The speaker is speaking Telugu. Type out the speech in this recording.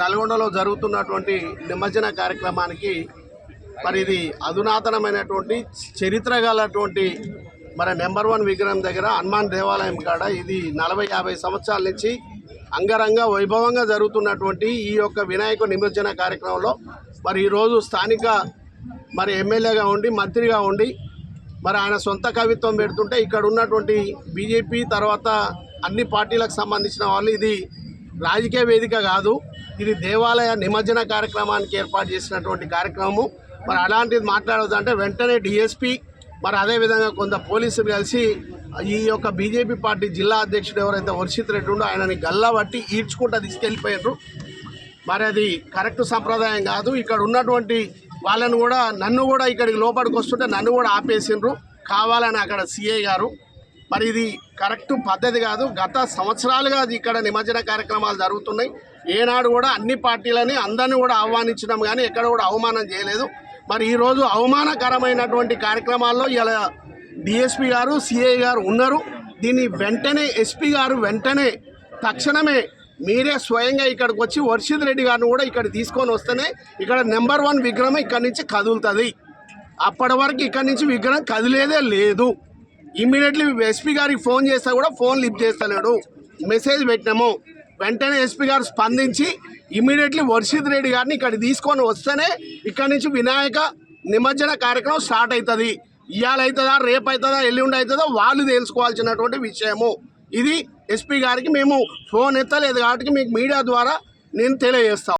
నల్గొండలో జరుగుతున్నటువంటి నిమజ్జన కార్యక్రమానికి మరి ఇది అధునాతనమైనటువంటి చరిత్ర గలటువంటి మరి నెంబర్ వన్ విగ్రహం దగ్గర హనుమాన్ దేవాలయం కాడ ఇది నలభై యాభై సంవత్సరాల నుంచి అంగరంగ వైభవంగా జరుగుతున్నటువంటి ఈ యొక్క వినాయక నిమజ్జన కార్యక్రమంలో మరి ఈరోజు స్థానిక మరి ఎమ్మెల్యేగా ఉండి మంత్రిగా ఉండి మరి ఆయన సొంత కవిత్వం పెడుతుంటే ఇక్కడ ఉన్నటువంటి బీజేపీ తర్వాత అన్ని పార్టీలకు సంబంధించిన వాళ్ళు ఇది రాజకీయ వేదిక కాదు. ఇది దేవాలయ నిమజ్జన కార్యక్రమానికి ఏర్పాటు చేసినటువంటి కార్యక్రమము. మరి అలాంటిది మాట్లాడదు అంటే వెంటనే డిఎస్పీ మరి అదేవిధంగా కొంత పోలీసులు కలిసి ఈ యొక్క బీజేపీ పార్టీ జిల్లా అధ్యక్షుడు ఎవరైతే వర్షిత్ రెడ్డి ఉండో ఆయనని గల్లబట్టి ఈడ్చుకుంటూ తీసుకెళ్ళిపోయారు మరి అది కరెక్ట్ సంప్రదాయం కాదు. ఇక్కడ ఉన్నటువంటి వాళ్ళను కూడా నన్ను కూడా ఇక్కడికి లోపలికి వస్తుంటే నన్ను కూడా ఆపేసిండ్రు. కావాలని అక్కడ సిఐ గారు. మరి ఇది కరెక్ట్ పద్ధతి కాదు. గత సంవత్సరాలుగా అది ఇక్కడ నిమజ్జన కార్యక్రమాలు జరుగుతున్నాయి. ఏనాడు కూడా అన్ని పార్టీలని అందరినీ కూడా ఆహ్వానించడం కానీ ఎక్కడ కూడా అవమానం చేయలేదు. మరి ఈరోజు అవమానకరమైనటువంటి కార్యక్రమాల్లో ఇలా డిఎస్పీ గారు సిఐ గారు ఉన్నారు. దీన్ని వెంటనే ఎస్పీ గారు వెంటనే తక్షణమే మీరే స్వయంగా ఇక్కడికి వచ్చి వర్షిత్ రెడ్డి గారిని కూడా ఇక్కడ తీసుకొని వస్తేనే ఇక్కడ నెంబర్ వన్ విగ్రహం ఇక్కడి నుంచి కదులుతుంది. అప్పటి వరకు ఇక్కడి నుంచి విగ్రహం కదిలేదే లేదు. ఇమ్మీడియట్లీ ఎస్పీ గారికి ఫోన్ చేస్తా కూడా ఫోన్ లిఫ్ట్ చేస్తలేడు. మెసేజ్ పెట్టినాము. వెంటనే ఎస్పీ గారు స్పందించి ఇమీడియట్లీ వర్షిత్ రెడ్డి గారిని ఇక్కడ తీసుకొని వస్తేనే ఇక్కడి నుంచి వినాయక నిమజ్జన కార్యక్రమం స్టార్ట్ అవుతుంది. ఇవాళ అవుతుందా రేపు అవుతుందా ఎల్లుండి అవుతుందా వాళ్ళు తెలుసుకోవాల్సినటువంటి విషయము. ఇది ఎస్పీ గారికి మేము ఫోన్ ఎత్తలేదు కాబట్టి మీకు మీడియా ద్వారా నేను తెలియజేస్తాను